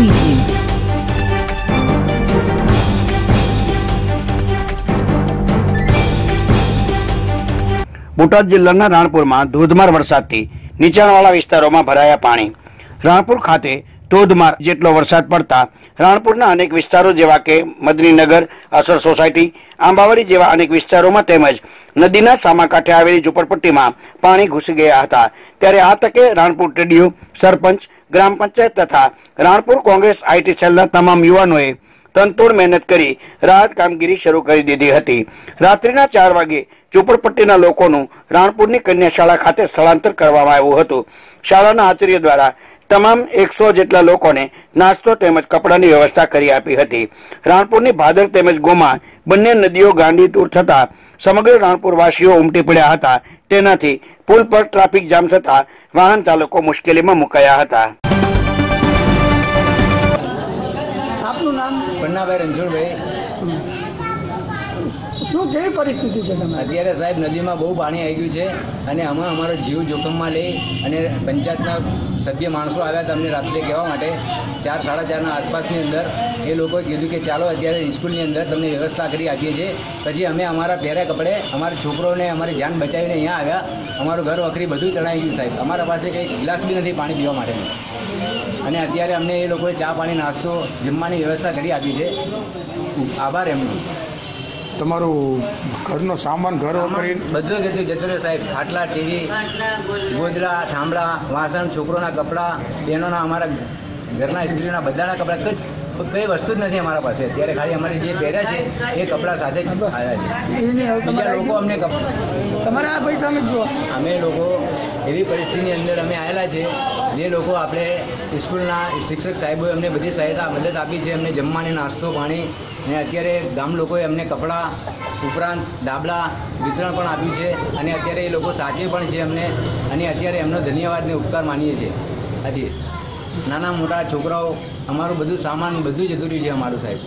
preview. Botad જિલ્લાના રાણપુરમાં ધોધમાર વરસાદથી નીચાણવાળા વિસ્તારોમાં ભરાયા પાણી રાણપુર ખાતે ધોધમાર જેટલો વરસાદ પડતા રાણપુરના અનેક વિસ્તારો જેવા કે મદનીનગર, અસર સોસાયટી, આંબાવાડી જેવા અનેક વિસ્તારોમાં તેમજ નદીના સામા આવેલી ઝુંપડપટ્ટીમાં પાણી ઘૂસી ગયા હતા. ત્યારે આ તકે રાણપુર ટીડીઓ, સરપંચ, ગ્રામ પંચાયત તથા રાણપુર કોંગ્રેસ આઈટી સેલના તમામ યુવાનોએ તનતોડ મહેનત કરી રાહત કામગીરી શરૂ કરી દીધી હતી. રાત્રિના ચાર વાગે ઝુંપડપટ્ટીના લોકોનું રાણપુરની કન્યા શાળા ખાતે સ્થળાંતર કરવામાં આવ્યું હતું. શાળાના આચાર્ય દ્વારા તમામ એકસો જેટલા લોકોને નાસ્તો તેમજ કપડાની વ્યવસ્થા કરી આપી હતી. રાણપુરની ભાદર તેમજ ગોમા બંને નદીઓ ગાંડી દૂર થતા સમગ્ર રાણપુરવાસીઓ ઉમટી પડ્યા હતા. તેનાથી પુલ પર ટ્રાફિક જામ થતા વાહન ચાલકો મુશ્કેલીમાં મુકાયા હતા. આપનું નામ? પન્નાભાઈ રણછોડભાઈ શું કેવી પરિસ્થિતિ છે તમે અત્યારે સાહેબ નદીમાં બહુ પાણી આવી ગયું છે અને અમે અમારો જીવ જોખમમાં લઈ અને પંચાયતના સભ્ય માણસો આવ્યા હતા અમને રાત્રે કહેવા માટે. ચાર, સાડા ચારના આસપાસની અંદર એ લોકોએ કીધું કે ચાલો અત્યારે સ્કૂલની અંદર તમને વ્યવસ્થા કરી આપીએ છીએ. પછી અમે અમારા પહેર્યા કપડે, અમારા છોકરોને, અમારી જાન બચાવીને અહીંયા આવ્યા. અમારું ઘર વખરી બધું તણાઈ ગયું સાહેબ. અમારા પાસે કંઈ ગ્લાસ બી નથી પાણી પીવા માટેનું અને અત્યારે અમને એ લોકોએ ચા પાણી, નાસ્તો, જમવાની વ્યવસ્થા કરી આપી છે. આભાર એમનો. તમારું ઘરનો સામાન ઘર કરીને બધું જતું જતું રહ્યું સાહેબ. ખાટલા ટીવી ગોદડા ઠામડા વાસણ છોકરોના કપડાં બહેનોના અમારા ઘરના સ્ત્રીઓના બધાના કપડાં. કઈ વસ્તુ જ નથી અમારા પાસે. અત્યારે ખાલી અમારે જે પહેર્યા છે એ કપડાં સાથે જ આવ્યા છે. બીજા લોકો અમને તમારે આ પૈસા અમે જુઓ. અમે લોકો એવી પરિસ્થિતિની અંદર અમે આવેલા છે જે લોકો આપણે સ્કૂલના શિક્ષક સાહેબોએ અમને બધી સહાયતા મદદ આપી છે અમને જમવાની નાસ્તો પાણી અને અત્યારે ગામ લોકોએ અમને કપડાં ઉપરાંત દાબલા વિતરણ પણ આપ્યું છે અને અત્યારે એ લોકો સાચવે પણ છે અમને અને અત્યારે એમનો ધન્યવાદને ઉપકાર માનીએ છીએ. આથી નાના મોટા છોકરાઓ અમારું બધું સામાન બધું જતું રહ્યું છે અમારું સાહેબ.